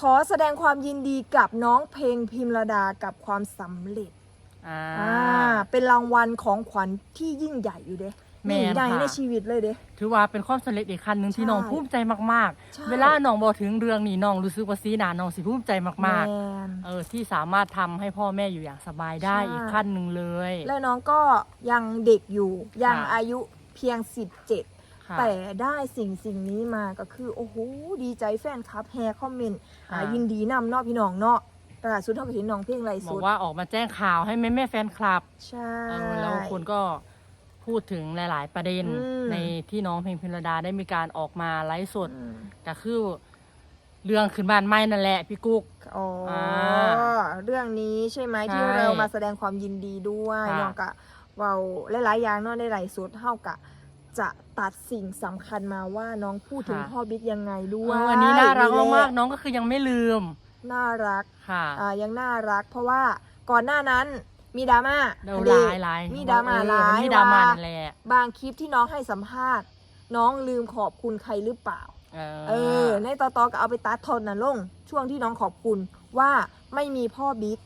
ขอแสดงความยินดีกับน้องเพลงพิมรดากับความสำเร็จอ่าอ่าเป็นรางวัลของขวัญที่ยิ่งใหญ่อยู่เด้แม่นยิ่งใหญ่ค่ะในชีวิตเลยเด้ ถือว่าเป็นความสำเร็จอีกขั้นหนึ่งที่ใช่น้องภูมิใจมากใช่ ๆ เวลาน้องบอกถึงเรื่องนี้น้องรู้สึกว่าซีหนาน้องสิภูมิใจมากแมนๆเออที่สามารถทำให้พ่อแม่อยู่อย่างสบายได้ใช่ อีกขั้นหนึ่งเลย และน้องก็ยังเด็กอยู่ ยังค่ะ อายุเพียง 17 ค่ะแต่ได้สิ่งสิ่งนี้มาก็คือ โอ้โหดีใจแฟนคลับแฮร์คอมเมนต์อ่าค่ะยินดีนำเนาะพี่น้องเนาะตลาดสุดเท่ากับเห็นน้องเพลงไรบสุอกดว่าออกมาแจ้งข่าวให้แม่แม่ๆแฟนคลับใช่ เออแล้วคนก็พูดถึงหลาย ๆ ประเด็น อืม ในที่น้องเพลงพิมรดาได้มีการออกมาไลฟ์สดอืม ก็คือเรื่องขึ้นบ้านไม่นั่นแหละพี่กุ๊ก อ๋ออาเรื่องนี้ใช่ไหมใช่ที่เรามาแสดงความยินดีด้วยค่ะน้องกะเว้าหลายๆอย่างเนาะในหลายสุดเท่ากะ จะตัดสิ่งสำคัญมาว่าน้องพูดถึงพ่อบิ๊กยังไงด้วเอยอวันนี้น่ารักแหละมากๆน้องก็คือยังไม่ลืมน่ารักค่ะ อ่ายังน่ารัก เพราะว่าก่อนหน้านั้นมีดราม่าเดาเด็ร้ายร้ายมีดราม่าเออร้ายมีดราม่าว่านั่นแหละบางคลิปที่น้องให้สัมภาษณ์ น้องลืมขอบคุณใครหรือเปล่า เออเออในตอตอก็เอาไปตัดทอนนะลง ช่วงที่น้องขอบคุณว่าไม่มีพ่อบิ๊ก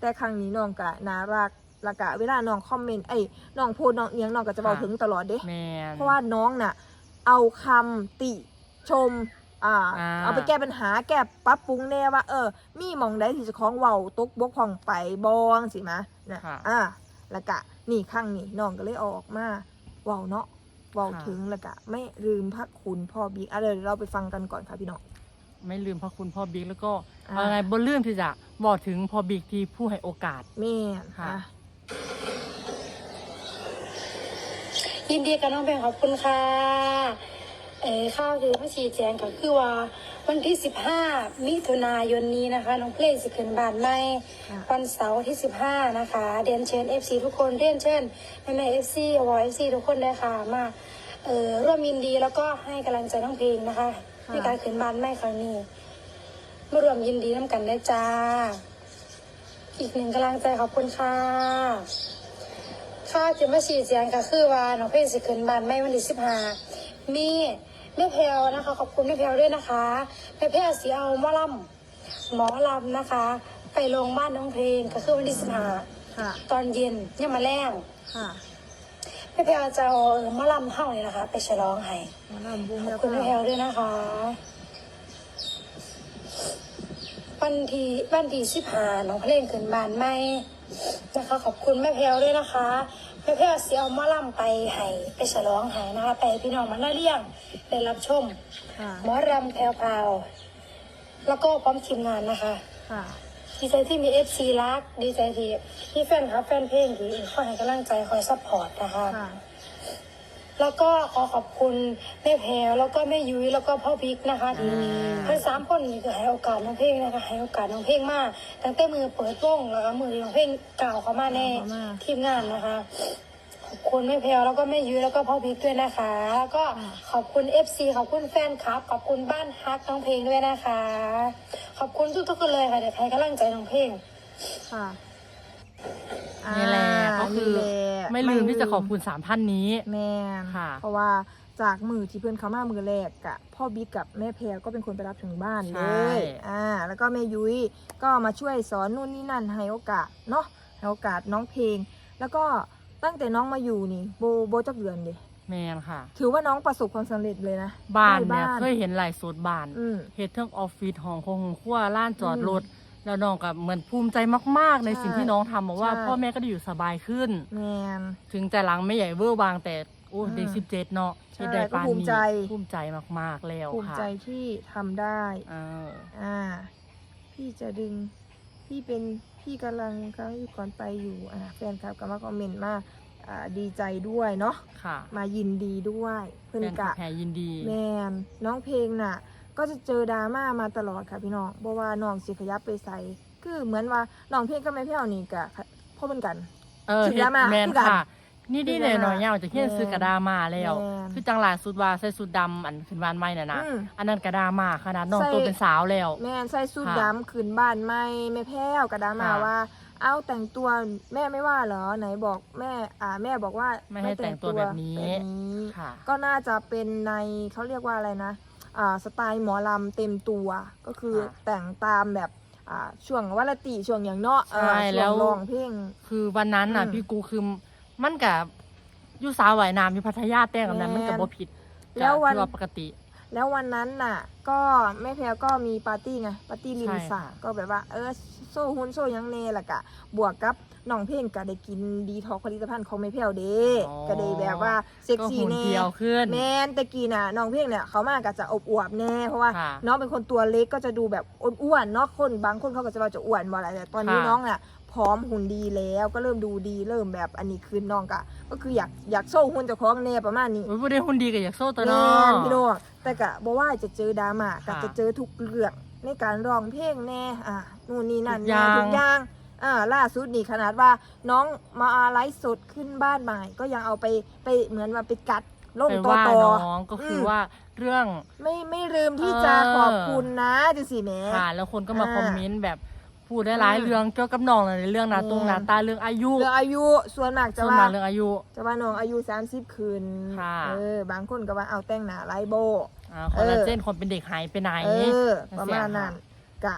แต่ครั้งนี้น้องกะน่ารัก และกะเวลาน้องคอมเมนต์เอ้ยน้องโพสต์น้องเอียงน้องก็จะบอกถึงตลอดเด้ แมน เพราะว่าน้องน่ะ เอาคำติชม อ่า อ่า เอาไปแก้ปัญหาแก้ปรับปรุงแน่ว่า เออ มีหมองใดที่เจะคล้าของเว้าตกบกพร่องไปบองสิมะนะค่ะอ่าแล้วกะนี่ครั้งนี้น้องก็เลยเอาออกมาเว้าเนาะเว้าค่ะ ถึงแล้วกะไม่ลืมพระคุณพ่อบิ๊กอะเดี๋ยวเราไปฟังกันก่อนค่ะพี่น้อง ไม่ลืมพระคุณพ่อบิ๊กแล้วก็อ่า อะไรบนเรื่องที่จะบอกถึงพ่อบิ๊กที่ผู้ให้โอกาส แม่นค่ะ อะ ยินดีกับน้องแบงขอบคุณค่ะเออข้าวคือพระชีแจงก็คือว่า วันที่ 15 มิถุนายนนี้นะคะ น้องเพลงสิขึ้นบ้านใหม่ค่ะวันเสาร์ที่ 15 นะคะ เรียนเชิญ FC ทุกคนเรียนเชิญแม่แม่ FC วอ FC ทุกคนเลยค่ะมาเอ่อร่วมยินดีแล้วก็ให้กำลังใจน้องเพลงนะคะค่ะในการขึ้นบ้านใหม่ครั้งนี้มาร่วมยินดีน้ำกันได้จ้า อีกหนึ่งกำลังใจขอบคุณค่ะ ค่าจะมาฉีดเสียงก็คือว่าน้องเพลงสิขึ้นบ้านไม่วันที่สิบห้ามีแม่แพลวนะคะ ขอบคุณแม่แพลวด้วยนะคะแม่แพลวสีเอาหมอลำหมอลำนะคะ ไปลงบ้านน้องเพลงก็คือวันที่สิบห้าค่ะ ตอนเย็นเนี่ยมาแรงค่ะแม่แพลวจะเอาเออหมอลำเท่านี่นะคะ ไปฉลองให้หมอนำบุญขอแล้บวคุณแม่แพลก็วด้วยนะคะ วันที่วันที่สิบห้าน้องเพลงขึ้นบ้านไม่นะคะ ขอบคุณแม่แพลวด้วยนะคะ แม่แพลวเสียเอาหมอลำไปให้ไปฉลองให้นะคะไปให้พี่น้องมาหน้าเลี้ยงได้รับชมค่ะหมอรำแพรวพราวแล้วก็พร้อมทีมงานนะคะ ค่ะดีใจที่มีเอฟซีรัก ดีใจที่ที่แฟนคลับแฟนเพลงที่คอยให้กำลังใจคอยซัพพอร์ตนะคะ ค่ะ แล้วก็ขอขอบคุณแม่แพรวแล้วก็แม่ยุ้ยแล้วก็พ่อบิ๊กนะคะที่อ่าทั้งสามคนนี่คือให้โอกาสน้องเพลงนะคะให้โอกาสน้องเพลงมากตั้งแต่มือเปิดวงแล้วก็มือที่น้องเพลงกล่าวเข้ามาในกล่าวเข้ามาทีมงานนะคะขอบคุณแม่แพรวแล้วก็แม่ยุ้ยแล้วก็พ่อบิ๊กด้วยนะคะแล้วก็ขอบคุณเอฟซีขอบคุณแฟนคลับ ขอบคุณบ้านฮักน้องเพลงด้วยนะคะ ขอบคุณทุกๆคนเลยค่ะเดี๋ยวให้กำลังใจน้องเพลงค่ะนี่แหละอ่า ก็คือนี่แหละไม่ลืมที่จะขอบคุณสามท่านนี้ แม่นค่ะ เพราะว่าจากมือที่เพื่อนเขามามือแรกกะพ่อบิ๊กกับแม่แพรก็เป็นคนไปรับถึงบ้านใช่เลยอ่าแล้วก็แม่ยุ้ยก็มาช่วยสอนนู่นนี่นั่นให้โอกาสเนาะให้โอกาสน้องเพลง แล้วก็ตั้งแต่น้องมาอยู่นี่โบโบจักเดือนดิแมนค่ะ ถือว่าน้องประสบความสำเร็จเลยนะบ้านได้เนี่ยบ้านเคยเห็นหลายสูตรบ้านอืมเฮ็ดเทิงออฟฟิศของคงขั้วล้านจอดอืมรถ แล้วน้องก็เหมือนภูมิใจมาก ๆ ในใช่สิ่งที่น้องทำบอกว่า ใช่ พ่อแม่ก็ได้อยู่สบายขึ้น แมน ถึงแต่หลังไม่ใหญ่เวอร์บางแต่โอ้อืมเด็กสิบเจ็ดเนาะใช่เฮ็ดได้ปานก็ภูมินี้ใจ ภูมิใจมาก ๆ แล้วภูมิค่ะใจที่ทำได้ เอออ่า พี่จะดึง พี่เป็น พี่กำลังกำลังอยู่ก่อนไปอยู่ อ่าแฟนคลับก็มาคอมเมนต์มา อ่า ดีใจด้วยเนาะ ค่ะมายินดีด้วย เพื่อนแฟนคลักะบแพรยินดี แมนน้องเพลงน่ะ ก็จะเจอดราม่ามาตลอดค่ะพี่น้องเพราะว่าน้องสิขยับไปใส่คือเหมือนว่าน้องเพลงก็ไม่เพี้ยวนี่กะพ่อเป็นกัน เออคิดเฮ็ดดราม่าแมนคือกัน ค่ะ นี่ดีคิดเลยดราม่าหน่อยยาวจะเขียนแม่นซื้อกระดามาแล้ว แม่นคือจังหลายสุดว่าใส่สุดดำอันขึ้นบ้านใหม่น่ะนะอืม อันนั้นกระดามาขนาดน้องใส่ตัวเป็นสาวแล้ว แม่นใส่สูทค่ะดำขืนบ้านไม่แม่แพ้วกระดามาค่ะว่า เอาแต่งตัวแม่ไม่ว่าเหรอไหนบอกแม่อ่าแม่บอกว่าไม่ให้แต่งตัวแบบนี้ แบบนี้ ค่ะ ก็น่าจะเป็นในเขาเรียกว่าอะไรนะอ่า สไตล์หมอลำเต็มตัวก็คือค่ะแต่งตามแบบอ่าช่วงวัลติช่วงอย่างเนาะเออใช่ช่แล้ววร้องเพลงคือวันนั้นน่ะอืมพี่กูคือมันกับอยู่สาวไหวน้ำอยู่พัทยาแต่งกับนั้นแม่นมันกับบ่ผิดแล้ววันถือว่าปกติ แล้ววันนั้นน่ะ ก็แม่แพรก็มีปาร์ตี้ไงปาร์ตี้ริมใช่สระค่ะก็แบบว่า เออโซ่หุ้นโซ่หยังเนล่ะกะบวกกับ น้องเพลงก็ได้กินดีท็อกผลิตภัณฑ์ของแม่แพรเด้ก็ได้แบบว่าเซ็กก็ซี่หุ่นแน่ เพียวขึ้น แมนตะกี้น่ะน้องเพลงเนี่ยเขามากก็จะอบอวบๆแน่เพราะว่าค่ะน้องเป็นคนตัวเล็กก็จะดูแบบอ้วนๆเนาะคนบางคนเขาก็จะว่าจะอ้วนบ่อะไรแต่ตอนนี้ค่ะ น้องอะพร้อมหุ่นดีแล้วก็เริ่มดูดีเริ่มแบบอันนี้คืนน้องกะก็คืออยากอยากโซ่หุ่นเจะคล้าของแน่ประมาณนี้โอ้ยบ่ได้หุ่นดีกับอยากโซ่ตัวแมเนาะนพี่น้องแต่กะบอกว่าจะเจอดราม่าก็ค่ะจะเจอทุกเรื่องในการร้องเพลงแน่อะนู่นนี่นั่นทุกอย่าง แน่ทุกอย่าง อ่าล่าสุดนี่ขนาดว่าน้องมาไลฟ์สดขึ้นบ้านใหม่ ก็ยังเอาไปไปเหมือนว่าไปกัดลงไปต่อว่าต่อน้องก็คืออมว่าเรื่องไม่ไม่ลืมที่จะเออขอบคุณนะจังสิแหม่ค่ะแล้วคนก็มาอ่าคอมเมนต์แบบพูดได้หลายอืมเรื่องเกี่ยวกับน้องในเรื่องหนาตรงแม่นหนาตาเรื่องอายุเรื่องอายุส่วนมากจะส่วนว่ามากเรื่องอายุจะว่าน้องอายุ30คืนค่ะเออบางคนก็ว่าเอาแต่งหน้าไลโบอ่าคอลลาเจนคนเป็นเด็กหายไปไหนเออจังประซี้มาณนั้นกะ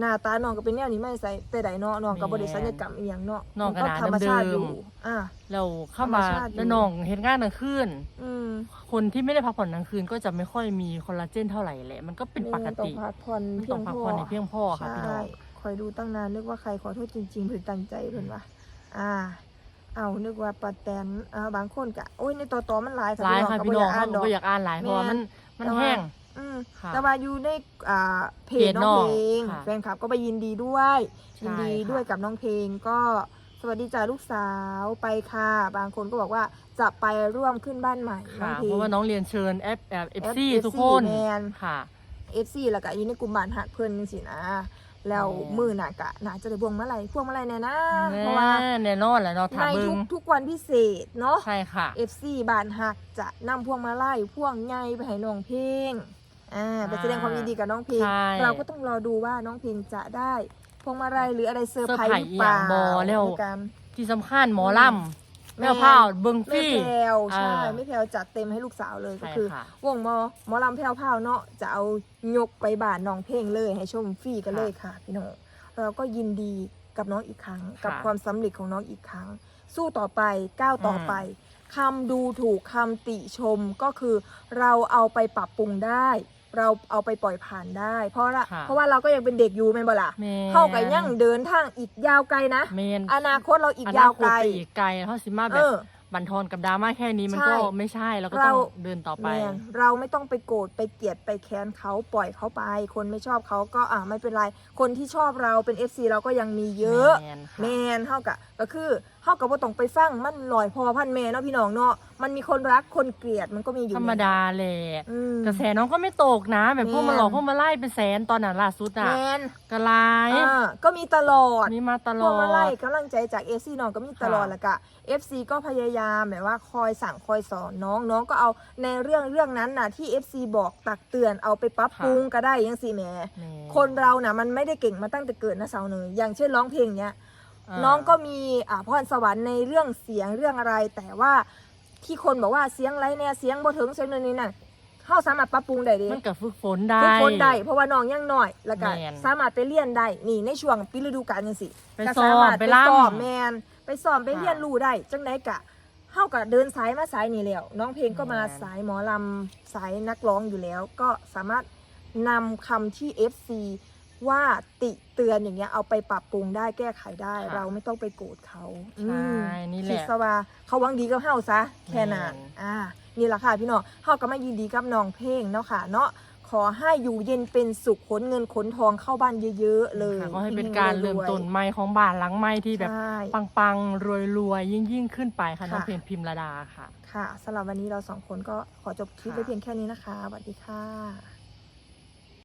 หน้าตาน้องก็เป็นแนวนี้ไม่ใส่แต่ใดเนาะน้องก็แม่นบ่ได้ศัลยกรรมอีหยังเนาะน้องก็มัหน้าธรรมชาติอเดิยู่มอะแล้วเข้ามาธรรมชาติอยู่แล้วน้องเห็นงานกลางคืนอืมคนที่ไม่ได้พักผ่อนกลางคืนก็จะไม่ค่อยมีคอลลาเจนเท่าไหร่แหละมันก็เป็นปกติต้องพักผ่อนมันเพีต้ยองงพักพอผ่อนในเพียงพอค่ะพี่น้องใช่คอยดูตั้งนานนึกว่าใครขอโทษจริงๆเพิ่นตั้งใจเพิ่นว่าอ่าเอานึกว่าปาแตนอ่าบางคนกะโอ้ยในตัวตอมันหลายหลายค่ะพี่น้องเขาดก็อกบ่อยากอ่านหลายเพราะว่ามันมันแต่ว่าแห้ง อืมค่ะ แต่ว่าอยู่ในอ่าเพจเพจน้องน้องเพลงค่ะแฟนคลับก็ไปยินดีด้วยใช่ยินดีค่ะด้วยกับน้องเพลงก็สวัสดีจ้าลูกสาวไปค่ะ บางคนก็บอกว่าจะไปร่วมขึ้นบ้านใหม่น้องค่ะเพลเพงราะว่าน้องเรียนเชิญแอปแอปเอฟซี FC ทุกคนแมน ค่ะ FC แล้วก็อยู่ในกลุ่มบ้านหักเพิ่นจังซี่นะแล้วแม่มือน่ะกะน่าจะได้พวงมาลัยพวงมาลัยแน่นะแน่เพราะว่าแน่นอนแหละเนาะในถามเบิทุงกทุกวันพิเศษเนาะ ใช่ค่ะ FC บ้านหักจะนำพวงมาลัยพวงใหญ่ไปให้น้องเพลง อ่าไปแสดงความยินดีกับน้องเพลงใช่ เราก็ต้องรอดูว่าน้องเพลงจะได้พวงมาลัยหรืออะไรเซอร์ไพรส์เซอร์ไพรหส์รือเปล่าอีหยังบ่แล้ว ในการ ที่สำคัญหมอลำแม่แม่พ้าวเบิงฟแม่รี่ แพรวใช่เออแม่แพรวจัดเต็มให้ลูกสาวเลยก็ใช่คือค่ะวงหมอหมอลำแพรวพราวเนาะจะเอายกไปบ้านน้องเพลงเลยให้ชมฟรีกันเลยค่ะพี่น้องเราก็ยินดีกับน้องอีกครั้ง กับค่ะความสำเร็จของน้องอีกครั้ง สู้ต่อไปก้าวต่อไปคำดูถูกคำติชมก็คือเราเอาไปปรับปรุงได้ เราเอาไปปล่อยผ่านได้ เพราะละค่ะเพราะว่าเราก็ยังเป็นเด็กอยู่แม่นบ่ล่ะแม่เข้ากับยังเดินทางอีกยาวไกลนะ เมนอนาคตเราอีกอยาวไกลไปอีกไกลเขาสิมาแบเอบอ บันทอนกับดราม่าแค่นี้มันใช่ก็ไม่ใช่เราก็เราต้องเดินต่อไปแมนเราไม่ต้องไปโกรธไปเกลียดไปแค้นเขาปล่อยเขาไป คนไม่ชอบเขาก็อ่าไม่เป็นไร คนที่ชอบเราเป็น FC เราก็ยังมีเยอะ แมนค่ะ แมนเท่ากับก็คือ เท่ากับว่าต้องไปฟังมันลอยพอพันแม่เนาะพี่น้องเนาะมันมีคนรักคนเกลียดมันก็มีอยู่ธรรมดาแหละอืม กระแสน้องก็ไม่ตกนะ แบบพวกแม่มานหลอกพวกมาไล่เป็นแสนตอนนั้นล่าสุดแมอะนกระไลายอ่าก็มีตลอด มีมาตลพวอกมาไล่ดกำลังใจจาก FC น้องก็มีตลอดค่ะแหละกะ FC ก็พยายามแบบว่าคอยสั่งคอยสอนน้องน้องก็เอาในเรื่องเรื่องนั้นน่ะที่ FC บอกตักเตือนเอาไปปรับปรุงก็ได้ยังสิแหมแม่คนเราน่ะมันไม่ได้เก่งมาตั้งแต่เกิดนะสาวเนยอย่างเช่นร้องเพลงเนี้ยา น้องก็มีอ่าพรสวรรค์ในเรื่องเสียงเรื่องอะไร แต่ว่าที่คนบอกว่าเสียงไรเนี่ยเสียงบ่ถึงเสียงนู่นนี่นั่นเขาสามารถปรับปรุงได้เดิมันกับฝึกฝนได้ทุกคนได้เพราะว่าน้องยังน้อยแล้วก็แม่นสามารถไปเรียนได้นี่ในช่วงปีฤดูกาลจังสิไปก็ซ้อสามมารถไปไปล่ำสอบแมนไปสอบไปค่ะเรียนรู้ได้จังไดกะเฮาก็เดินสายมาสายนี่แล้วน้องเพลงก็มาแม่น สายหมอลำสายนักร้องอยู่แล้ว ก็สามารถนำคำที่ FC ว่าติเตือนอย่างเงี้ยเอาไปปรับปรุงได้แก้ไขได้ ค่ะเราไม่ต้องไปโกรธเขาใช่อืมนี่แหละคิดซะว่าเขาหวังดีกับเฮาซะแค่นั้นแม่น อ่านี่แหละค่ะพี่น้องเฮาก็มายินดีกับน้องเพลงเนาะค่ะเนาะขอให้อยู่เย็นเป็นสุขขนเงินขนทองเข้าบ้านเยอะ ๆ เลยค่ะก็ให้เป็นการเริ่มต้นใหม่ของบ้านหลังใหม่ที่แบบ ใช่ ปังๆ รวยๆ ยิ่งๆขึ้นไปค่ะค่ะน้องเพลงพิมระดาค่ะ ค่ะสำหรับวันนี้เราสองคนก็ขอจบคลิปค่ะไว้เพียงแค่นี้นะคะสวัสดีค่ะ